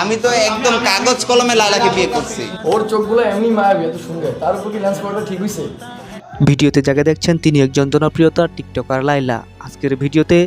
আমি তো একদম কাগজ কলমে লাইলাকে বিয়ে করছি। ওর চোখগুলো এমনি মায়াবী এত সুন্দর। তার উপর কি লেন্স করাটা ঠিক হয়েছে ভিডিওতে যাকে দেখছেন তিনি একজন জনপ্রিয়তা টিকটকার লাইলা আজকের ভিডিওতে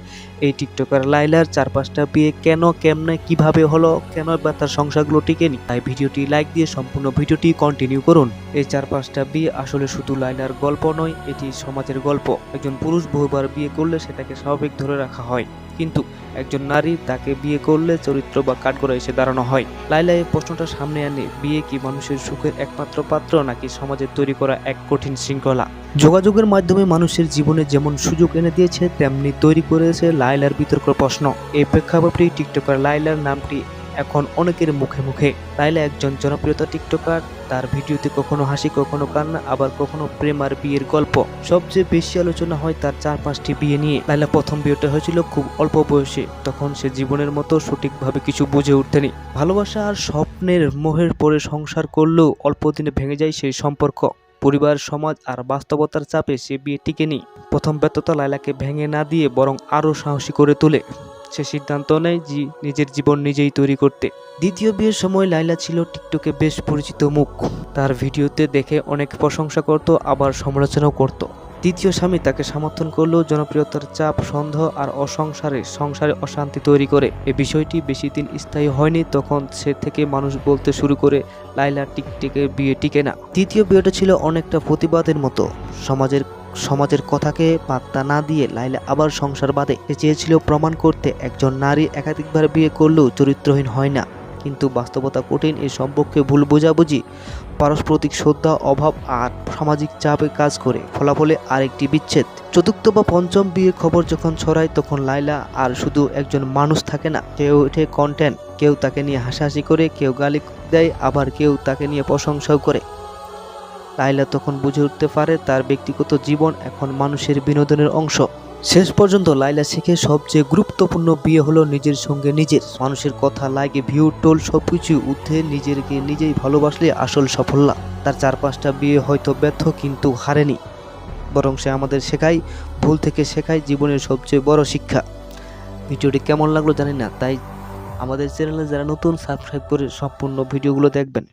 এই টিকটকার লাইলার চার পাঁচটা বিয়ে কেন কেমনে কীভাবে হলো কেন বা তার সংসারগুলো টিকেনি তাই ভিডিওটি লাইক দিয়ে সম্পূর্ণ ভিডিওটি কন্টিনিউ করুন। এই চার পাঁচটা বিয়ে আসলে শুধু লাইলার গল্প নয় এটি সমাজের গল্প। একজন পুরুষ বহুবার বিয়ে করলে সেটাকে স্বাভাবিক ধরে রাখা হয়। কিন্তু একজন নারী তাকে বিয়ে করলে চরিত্র বা কাঠগড়া এসে দাঁড়ানো হয়। লাইলা এই প্রশ্নটা সামনে আনে, বিয়ে কি মানুষের সুখের একমাত্র পাত্র নাকি সমাজের তৈরি করা এক কঠিন শৃঙ্খলা? যোগাযোগের মাধ্যমে মানুষের জীবনে যেমন সুযোগ এনে দিয়েছে, তেমনি তৈরি করেছে লাইলার বিতর্ক প্রশ্ন। এই প্রেক্ষাপটটি টিকটকার লাইলার নামটি এখন অনেকের মুখে মুখে। লাইলা একজন জনপ্রিয়তা টিকটকার, তার ভিডিওতে কখনো হাসি, কখনো কান্না, আবার কখনো প্রেম আর বিয়ের গল্প। সবচেয়ে বেশি আলোচনা হয় তার চার পাঁচটি বিয়ে নিয়ে। লাইলা প্রথম বিয়েটা হয়েছিল খুব অল্প বয়সে। তখন সে জীবনের মতো সঠিকভাবে কিছু বুঝে উঠতেনি। ভালোবাসা আর স্বপ্নের মোহের পরে সংসার করলেও অল্প দিনে ভেঙে যায় সেই সম্পর্ক। পরিবার, সমাজ আর বাস্তবতার চাপে সে বিয়ে টিকে টিকেনি। প্রথম ব্যর্থতা লাইলাকে ভেঙে না দিয়ে বরং আরও সাহসী করে তোলে। সে সিদ্ধান্ত নেয় যে নিজের জীবন নিজেই তৈরি করতে। দ্বিতীয় বিয়ের সময় লাইলা ছিল টিকটকে বেশ পরিচিত মুখ। তার ভিডিওতে দেখে অনেক প্রশংসা করত, আবার সমালোচনাও করত। দ্বিতীয় স্বামী তাকে সমর্থন করলেও জনপ্রিয়তার চাপ, সন্দেহ আর অসংসারে, সংসারে অশান্তি তৈরি করে। এ বিষয়টি বেশি দিন স্থায়ী হয়নি, তখন সে থেকে মানুষ বলতে শুরু করে লাইলা টিকটিকে বিয়ে টিকে না। তৃতীয় বিয়েটা ছিল অনেকটা প্রতিবাদের মতো। সমাজের সমাজের কথাকে পাত্তা না দিয়ে লাইলা আবার সংসার বাদে সে চেয়েছিল প্রমাণ করতে একজন নারী একাধিকবার বিয়ে করলেও চরিত্রহীন হয় না। কিন্তু বাস্তবতা কঠিন এই সম্পর্কে ভুল বোঝাবুঝি, পারস্পরিক শ্রদ্ধা, অভাব আর সামাজিক চাপে কাজ করে। ফলাফলে আরেকটি বিচ্ছেদ। চতুর্থ বা পঞ্চম বিয়ে খবর যখন ছড়ায়, তখন লাইলা আর শুধু একজন মানুষ থাকে না। কেউ ওঠে কন্টেন্ট কেউ তাকে নিয়ে হাসাহাসি করে, কেউ গালি দেয়, আবার কেউ তাকে নিয়ে প্রশংসাও করে। লাইলা তখন বুঝে উঠতে পারে তার ব্যক্তিগত জীবন এখন মানুষের বিনোদনের অংশ। শেষ পর্যন্ত লাইলা শিখে সবচেয়ে গুরুত্বপূর্ণ বিয়ে হলো নিজের সঙ্গে নিজের। মানুষের কথা লাগে, ভিউ, টোল সবকিছু ঊর্ধ্বে নিজেরকে নিজেই ভালোবাসলে আসল সাফল্য। তার চার পাঁচটা বিয়ে হয়তো ব্যর্থ কিন্তু হারেনি। বরং সে আমাদের শেখায়, ভুল থেকে শেখায় জীবনের সবচেয়ে বড় শিক্ষা। ভিডিওটি কেমন লাগল জানি না, তাই আমাদের চ্যানেলে যারা নতুন সাবস্ক্রাইব করে সম্পূর্ণ ভিডিওগুলো দেখবেন।